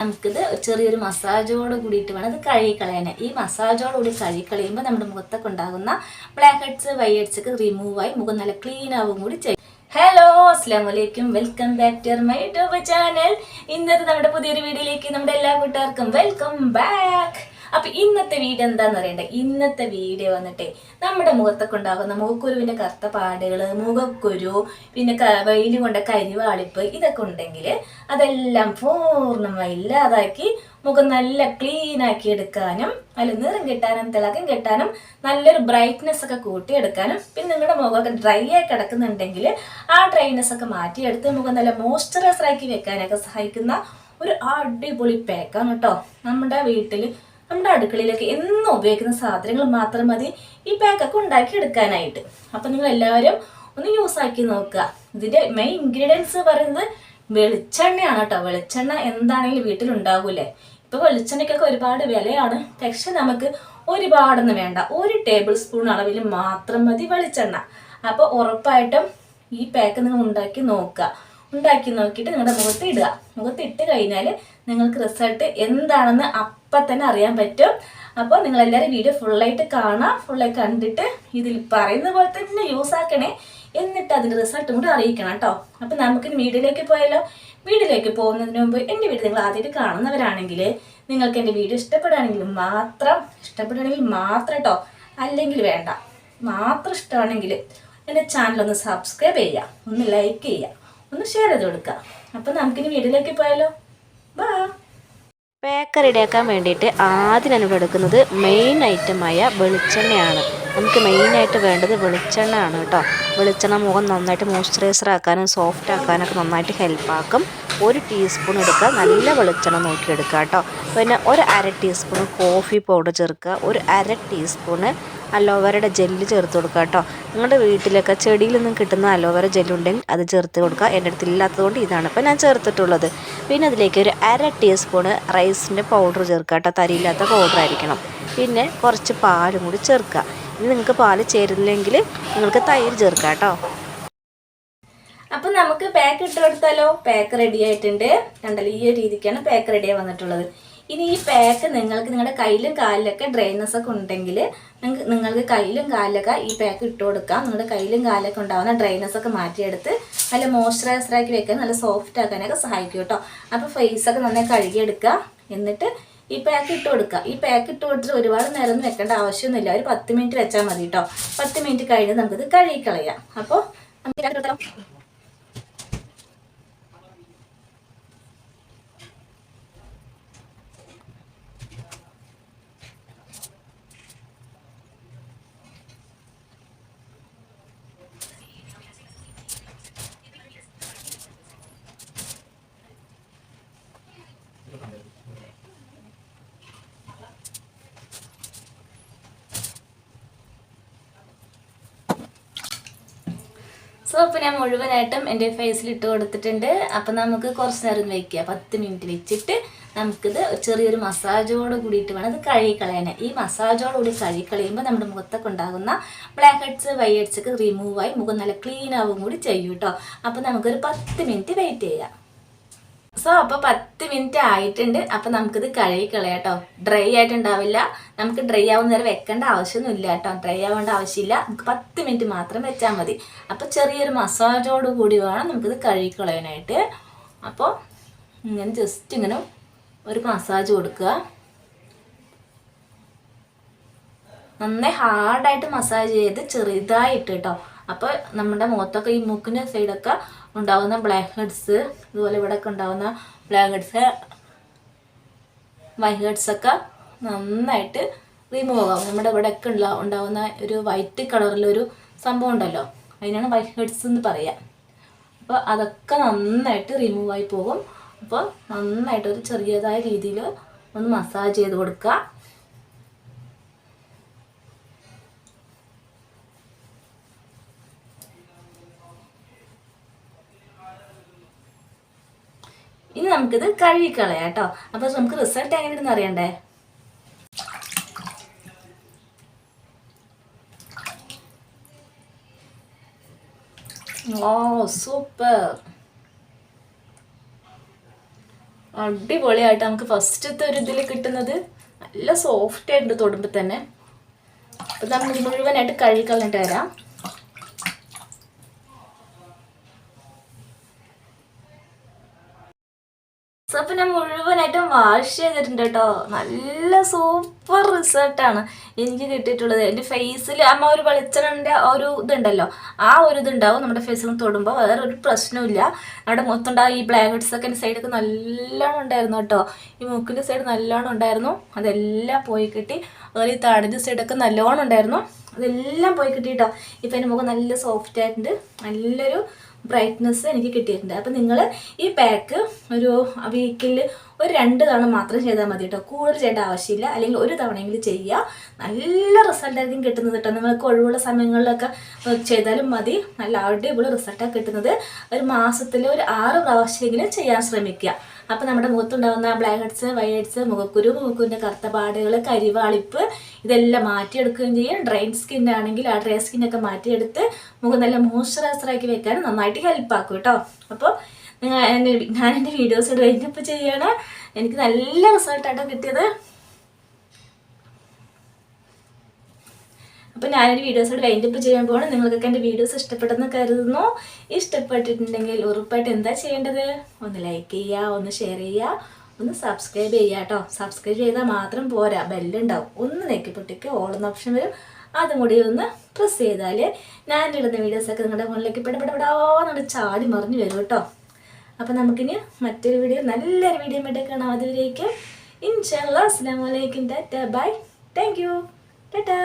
നമുക്കിത് ചെറിയൊരു മസാജോട് കൂടിയിട്ട് വേണം ഇത് കഴുകിക്കളയാൻ ഈ മസാജോട് കൂടി കഴുകിക്കളയുമ്പോൾ നമ്മുടെ മുഖത്തൊക്കെ ഉണ്ടാകുന്ന ബ്ലാക്ക് ഹെഡ്സ് വൈ ഹെഡ്സ് ഒക്കെ റിമൂവായി മുഖം നല്ല ക്ലീൻ ആവും കൂടി ചെയ്യും. ഹലോ അസ്സാം വലൈക്കും welcome back to my YouTube channel ഇന്നത്തെ നമ്മുടെ പുതിയൊരു വീഡിയോയിലേക്ക് നമ്മുടെ എല്ലാ കൂട്ടുകാർക്കും വെൽക്കം ബാക്ക് അപ്പൊ ഇന്നത്തെ വീഡിയോ എന്താന്ന് അറിയണ്ടേ? ഇന്നത്തെ വീഡിയോ വന്നിട്ട് നമ്മുടെ മുഖത്തൊക്കെ ഉണ്ടാകുന്ന മുഖക്കുരുവിന്റെ കറുത്ത പാടുകൾ മുഖക്കുരു പിന്നെ വെയിൽ കൊണ്ട കരിവാളിപ്പ് ഇതൊക്കെ ഉണ്ടെങ്കിൽ അതെല്ലാം പൂർണമായി ഇല്ലാതാക്കി മുഖം നല്ല ക്ലീൻ ആക്കി എടുക്കാനും അതിൽ നിറം കിട്ടാനും തിളക്കം കിട്ടാനും നല്ലൊരു ബ്രൈറ്റ്നെസ് ഒക്കെ കൂട്ടിയെടുക്കാനും പിന്നെ നിങ്ങളുടെ മുഖമൊക്കെ ഡ്രൈ ആയി കിടക്കുന്നുണ്ടെങ്കിൽ ആ ഡ്രൈനെസ് ഒക്കെ മാറ്റിയെടുത്ത് മുഖം നല്ല മോയ്സ്ചറൈസർ ആക്കി വെക്കാനൊക്കെ സഹായിക്കുന്ന ഒരു അടിപൊളി പാക്കാണ് കേട്ടോ. നമ്മുടെ വീട്ടിൽ നമ്മുടെ അടുക്കളയിലൊക്കെ എന്നും ഉപയോഗിക്കുന്ന സാധനങ്ങൾ മാത്രം മതി. ഈ പാക്കൊക്കെ ഉണ്ടാക്കി എടുക്കാനായിട്ട് അപ്പം നിങ്ങൾ എല്ലാവരും ഒന്ന് യൂസ് ആക്കി നോക്കുക. ഇതിന്റെ മെയിൻ ഇൻഗ്രീഡിയൻസ് പറയുന്നത് വെളിച്ചെണ്ണയാണ് കേട്ടോ. വെളിച്ചെണ്ണ എന്താണെങ്കിലും വീട്ടിലുണ്ടാകൂലേ ഇപ്പൊ വെളിച്ചെണ്ണയ്ക്കൊക്കെ ഒരുപാട് വിലയാണ്. പക്ഷെ നമുക്ക് ഒരുപാടൊന്നും വേണ്ട. ഒരു ടേബിൾ സ്പൂൺ അളവിൽ മാത്രം മതി വെളിച്ചെണ്ണ. അപ്പോൾ ഉറപ്പായിട്ടും ഈ പാക്ക് നിങ്ങൾ ഉണ്ടാക്കി നോക്കുക. ഉണ്ടാക്കി നോക്കിയിട്ട് നിങ്ങളുടെ മുഖത്ത് ഇടുക. മുഖത്ത് ഇട്ട് കഴിഞ്ഞാൽ നിങ്ങൾക്ക് റിസൾട്ട് എന്താണെന്ന് അപ്പം തന്നെ അറിയാൻ പറ്റും. അപ്പോൾ നിങ്ങൾ എല്ലാവരും വീഡിയോ ഫുള്ളായിട്ട് കാണാം. ഫുള്ളായി കണ്ടിട്ട് ഇതിൽ പറയുന്ന പോലെ തന്നെ യൂസ് ആക്കണേ. എന്നിട്ട് അതിന്റെ റിസൾട്ടും കൂടി അറിയിക്കണം കേട്ടോ അപ്പം നമുക്ക് വീഡിയോയിലേക്ക് പോയാലോ? വീഡിയോയിലേക്ക് പോകുന്നതിന് മുമ്പ് എന്റെ വീഡിയോ നിങ്ങൾ ആദ്യമായിട്ട് കാണുന്നവരാണെങ്കിൽ നിങ്ങൾക്ക് എന്റെ വീഡിയോ ഇഷ്ടപ്പെടുകയാണെങ്കിൽ മാത്രം ഇഷ്ടപ്പെടുകയാണെങ്കിൽ മാത്രം കേട്ടോ അല്ലെങ്കിൽ വേണ്ട. മാത്രം ഇഷ്ടമാണെങ്കിൽ എന്റെ ചാനൽ ഒന്ന് സബ്സ്ക്രൈബ് ചെയ്യുക. ഒന്ന് ലൈക്ക് ചെയ്യുക. ഒന്ന് ഷെയർ ചെയ്ത് കൊടുക്കുക. അപ്പം നമുക്കിനി വീഡിയോയിലേക്ക് പോയാലോ? ബാ പേക്ക് റെഡിയാക്കാൻ വേണ്ടിയിട്ട് ആദ്യം ഞാനിവിടെ എടുക്കുന്നത് മെയിൻ ഐറ്റമായ വെളിച്ചെണ്ണയാണ്. നമുക്ക് മെയിനായിട്ട് വേണ്ടത് വെളിച്ചെണ്ണ ആണ് കേട്ടോ. വെളിച്ചെണ്ണ മുഖം നന്നായിട്ട് മോയ്സ്ചറൈസർ ആക്കാനും സോഫ്റ്റ് ആക്കാനൊക്കെ നന്നായിട്ട് ഹെൽപ്പാക്കും ഒരു ടീസ്പൂൺ എടുക്കുക നല്ല വെളിച്ചെണ്ണ നോക്കി എടുക്കുക കേട്ടോ. പിന്നെ ഒരു അര ടീസ്പൂൺ കോഫി പൗഡർ ചേർക്കുക. ഒരു അര ടീസ്പൂൺ അലോവേരയുടെ ജെല്ല് ചേർത്ത് കൊടുക്കുക കേട്ടോ. നിങ്ങളുടെ വീട്ടിലൊക്കെ ചെടിയിൽ നിന്നും കിട്ടുന്ന അലോവേര ജെല്ലുണ്ടെങ്കിൽ അത് ചേർത്ത് കൊടുക്കുക. എന്റെ അടുത്ത് ഇല്ലാത്തതുകൊണ്ട് ഇതാണ് ഇപ്പോൾ ഞാൻ ചേർത്തിട്ടുള്ളത്. പിന്നെ അതിലേക്ക് ഒരു അര ടീസ്പൂണ് റൈസിന്റെ പൗഡർ ചേർക്കുക കേട്ടോ. തരിയില്ലാത്ത പൗഡർ ആയിരിക്കണം. പിന്നെ കുറച്ച് പാലും കൂടി ചേർക്കുക. ഇനി നിങ്ങൾക്ക് പാൽ ചേരുന്നില്ലെങ്കിൽ നിങ്ങൾക്ക് തൈര് ചേർക്കാം കേട്ടോ. അപ്പം നമുക്ക് പാക്ക് ഇട്ട് കൊടുത്താലോ? പാക്ക് റെഡി ആയിട്ടുണ്ട്. കണ്ടല്ലോ ഈ ഒരു രീതിക്കാണ് പാക്ക് റെഡി വന്നിട്ടുള്ളത്. ഇനി ഈ പാക്ക് നിങ്ങൾക്ക് നിങ്ങളുടെ കയ്യിലും കാലിലൊക്കെ ഡ്രൈനസ് ഒക്കെ ഉണ്ടെങ്കിൽ നിങ്ങൾക്ക് കയ്യിലും കാലിലൊക്കെ ഈ പാക്ക് ഇട്ട് കൊടുക്കാം. നിങ്ങളുടെ കയ്യിലും കാലിലൊക്കെ ഉണ്ടാകുന്ന ഡ്രൈനസ് ഒക്കെ മാറ്റിയെടുത്ത് നല്ല മോയ്സ്ചറൈസറാക്കി വെക്കാൻ നല്ല സോഫ്റ്റ് ആക്കാനൊക്കെ സഹായിക്കും കേട്ടോ. അപ്പോൾ ഫേസ് ഒക്കെ നന്നായി കഴുകിയെടുക്കുക. എന്നിട്ട് ഈ പാക്ക് ഇട്ട് കൊടുക്കുക ഈ പാക്ക് ഇട്ട് കൊടുത്തിട്ട് ഒരുപാട് നേരം ഒന്നും വെക്കേണ്ട ആവശ്യമൊന്നുമില്ല. ഒരു പത്ത് മിനിറ്റ് വെച്ചാൽ മതി കേട്ടോ പത്ത് മിനിറ്റ് കഴിഞ്ഞ് നമുക്കിത് കഴുകിക്കളയാം അപ്പോൾ നമുക്ക് ഇതിനകത്ത് അപ്പോൾ. ഞാൻ മുഴുവനായിട്ടും എന്റെ ഫേസിൽ ഇട്ട് കൊടുത്തിട്ടുണ്ട്. അപ്പം നമുക്ക് കുറച്ച് നേരം വയ്ക്കുക പത്ത് മിനിറ്റ് വെച്ചിട്ട് നമുക്കിത് ചെറിയൊരു മസാജോട് കൂടിയിട്ട് വേണം ഇത് കഴുകിക്കളയാൻ ഈ മസാജോട് കൂടി കഴുകിക്കളയുമ്പോൾ നമ്മുടെ മുഖത്തൊക്കെ ഉണ്ടാകുന്ന ബ്ലാക്ക് ഹെഡ്സ് വൈ ഹെഡ്സ് ഒക്കെ റിമൂവ് മുഖം നല്ല ക്ലീൻ ആവും കൂടി ചെയ്യും കേട്ടോ അപ്പം നമുക്കൊരു പത്ത് മിനിറ്റ് വെയിറ്റ് ചെയ്യാം. സോ അപ്പോൾ പത്ത് മിനിറ്റ് ആയിട്ടുണ്ട്. അപ്പൊ നമുക്കിത് കഴുകി കളയാട്ടോ ഡ്രൈ ആയിട്ടുണ്ടാവില്ല. നമുക്ക് ഡ്രൈ ആവുന്ന നേരം വെക്കേണ്ട ആവശ്യമൊന്നുമില്ല കേട്ടോ. ഡ്രൈ ആവേണ്ട ആവശ്യമില്ല. നമുക്ക് പത്ത് മിനിറ്റ് മാത്രം വെച്ചാൽ മതി. അപ്പോൾ ചെറിയൊരു മസാജോട് കൂടി വേണം നമുക്കിത് കഴുകി കളയാനായിട്ട്. അപ്പോൾ ഇങ്ങനെ ജസ്റ്റ് ഇങ്ങനെ ഒരു മസാജ് കൊടുക്കുക. നന്നായി ഹാർഡായിട്ട് മസാജ് ചെയ്ത് ചെറുതായിട്ട് കേട്ടോ. അപ്പോൾ നമ്മുടെ മുഖത്തൊക്കെ ഈ മൂക്കിന്റെ സൈഡൊക്കെ ഉണ്ടാകുന്ന ബ്ലാക്ക് ഹെഡ്സ് ഇതുപോലെ ഇവിടെയൊക്കെ ഉണ്ടാകുന്ന ബ്ലാക്ക് ഹെഡ്സ് വൈറ്റ് നന്നായിട്ട് റിമൂവ് ആകും നമ്മുടെ ഇവിടെയൊക്കെ ഉള്ള ഉണ്ടാകുന്ന ഒരു വൈറ്റ് കളറിലൊരു സംഭവം ഉണ്ടല്ലോ. അതിനാണ് വൈറ്റ് ഹെഡ്സ് എന്ന് പറയുക അപ്പോൾ അതൊക്കെ നന്നായിട്ട് റിമൂവ് ആയി പോകും. അപ്പോൾ നന്നായിട്ട് ഒരു ചെറിയതായ രീതിയിൽ ഒന്ന് മസാജ് ചെയ്ത് കൊടുക്കുക. ഇനി നമുക്കിത് കഴുകിക്കളയാം കേട്ടോ. അപ്പോൾ നമുക്ക് റിസൾട്ട് എങ്ങനെയാണെന്ന് അറിയണ്ടേ? ഓ സൂപ്പർ അടിപൊളിയായിട്ട് നമുക്ക് ഫസ്റ്റത്തെ ഒരു ഇതിൽ കിട്ടുന്നത്. നല്ല സോഫ്റ്റ് ആയിട്ടുണ്ട് തൊടുമ്പോൾ തന്നെ. അപ്പം നമുക്ക് മുഴുവനായിട്ട് കഴുകി കളഞ്ഞിട്ട് വരാം. സോ അപ്പം ഞാൻ മുഴുവനായിട്ടും വാഷ് ചെയ്തിട്ടുണ്ട് കേട്ടോ. നല്ല സൂപ്പർ റിസൾട്ടാണ് എനിക്ക് കിട്ടിയിട്ടുള്ളത്. എന്റെ ഫേസിൽ അമ്മ ഒരു വെളിച്ചെണ്ണന്റെ ഒരു ഇതുണ്ടല്ലോ. ആ ഒരു ഇതുണ്ടാവും നമ്മുടെ ഫേസിൽ തൊടുമ്പോൾ വേറെ ഒരു പ്രശ്നമില്ല നമ്മുടെ മൊത്തം ഉണ്ടാവും ഈ ബ്ലാക്ക് ഹെഡ്സ് ഒക്കെ എന്റെ സൈഡൊക്കെ നല്ലോണം ഉണ്ടായിരുന്നു കേട്ടോ. ഈ മൂക്കിന്റെ സൈഡ് നല്ലോണം ഉണ്ടായിരുന്നു. അതെല്ലാം പോയി കിട്ടി. അതുപോലെ ഈ താടിന്റെ സൈഡൊക്കെ നല്ലോണം ഉണ്ടായിരുന്നു. അതെല്ലാം പോയി കിട്ടി കേട്ടോ. ഇപ്പം എന്റെ മുഖം നല്ല സോഫ്റ്റ് ആയിട്ടുണ്ട്. നല്ലൊരു ബ്രൈറ്റ്നെസ് എനിക്ക് കിട്ടിയിട്ടുണ്ട്. അപ്പം നിങ്ങൾ ഈ പാക്ക് ഒരു വീക്കിൽ ഒരു രണ്ട് തവണ മാത്രം ചെയ്താൽ മതി കേട്ടോ കൂടുതൽ ചെയ്യേണ്ട ആവശ്യമില്ല. അല്ലെങ്കിൽ ഒരു തവണയെങ്കിലും ചെയ്യുക നല്ല റിസൾട്ടായിരിക്കും കിട്ടുന്നത് കേട്ടോ നിങ്ങൾക്ക് ഒഴിവുള്ള സമയങ്ങളിലൊക്കെ ചെയ്താലും മതി. നല്ല അടിപൊളി റിസൾട്ടാണ് കിട്ടുന്നത്. ഒരു മാസത്തിൽ ഒരു ആറ് പ്രാവശ്യമെങ്കിലും ചെയ്യാൻ ശ്രമിക്കുക അപ്പം നമ്മുടെ മുഖത്തുണ്ടാകുന്ന ബ്ലാക്ക് ഹെഡ്സ് വൈറ്റ് ഹെഡ്സ് മുഖക്കുരു മുഖക്കുരുവിന്റെ കറുത്ത പാടുകൾ കരിവാളിപ്പ് ഇതെല്ലാം മാറ്റിയെടുക്കുകയും ചെയ്യും. ഡ്രൈൻ സ്കിൻ ആണെങ്കിൽ ആ ഡ്രൈ സ്കിന്നൊക്കെ മാറ്റിയെടുത്ത് മുഖം നല്ല മോയ്സ്ചറൈസറാക്കി വെക്കാൻ നന്നായിട്ട് ഹെൽപ്പ് ആക്കും കേട്ടോ. അപ്പോൾ നിങ്ങൾ ഞാൻ എന്റെ വീഡിയോസ് കഴിഞ്ഞപ്പോൾ ചെയ്യണം. എനിക്ക് നല്ല റിസൾട്ടാണ് കിട്ടിയത്. അപ്പോൾ ഞാനൊരു വീഡിയോസോട് വൈൻഡപ്പ് ചെയ്യാൻ പോകണം നിങ്ങൾക്കൊക്കെ എന്റെ വീഡിയോസ് ഇഷ്ടപ്പെട്ടെന്ന് കരുതുന്നു. ഇഷ്ടപ്പെട്ടിട്ടുണ്ടെങ്കിൽ ഉറപ്പായിട്ട് എന്താ ചെയ്യേണ്ടത്? ഒന്ന് ലൈക്ക് ചെയ്യുക ഒന്ന് ഷെയർ ചെയ്യുക ഒന്ന് സബ്സ്ക്രൈബ് ചെയ്യുക കേട്ടോ സബ്സ്ക്രൈബ് ചെയ്താൽ മാത്രം പോരാ ബെല്ലുണ്ടാവും ഒന്ന് നെക്കി പൊട്ടിക്ക് ഓളുന്ന ഓപ്ഷൻ വരും. അതും കൂടി ഒന്ന് പ്രസ് ചെയ്താൽ ഞാൻ ഇടുന്ന വീഡിയോസൊക്കെ നിങ്ങളുടെ ഫോണിലേക്ക് പെടപെടപെടാന്ന് ചാടി മറിഞ്ഞു വരും കേട്ടോ അപ്പോൾ നമുക്കിനി മറ്റൊരു വീഡിയോ നല്ലൊരു വീഡിയോ ആയിട്ട് കാണാം അതുവരേക്കും. ഇൻഷാല്ലാ അസ്സാം വലൈക്കും tata bye. Thank you tata.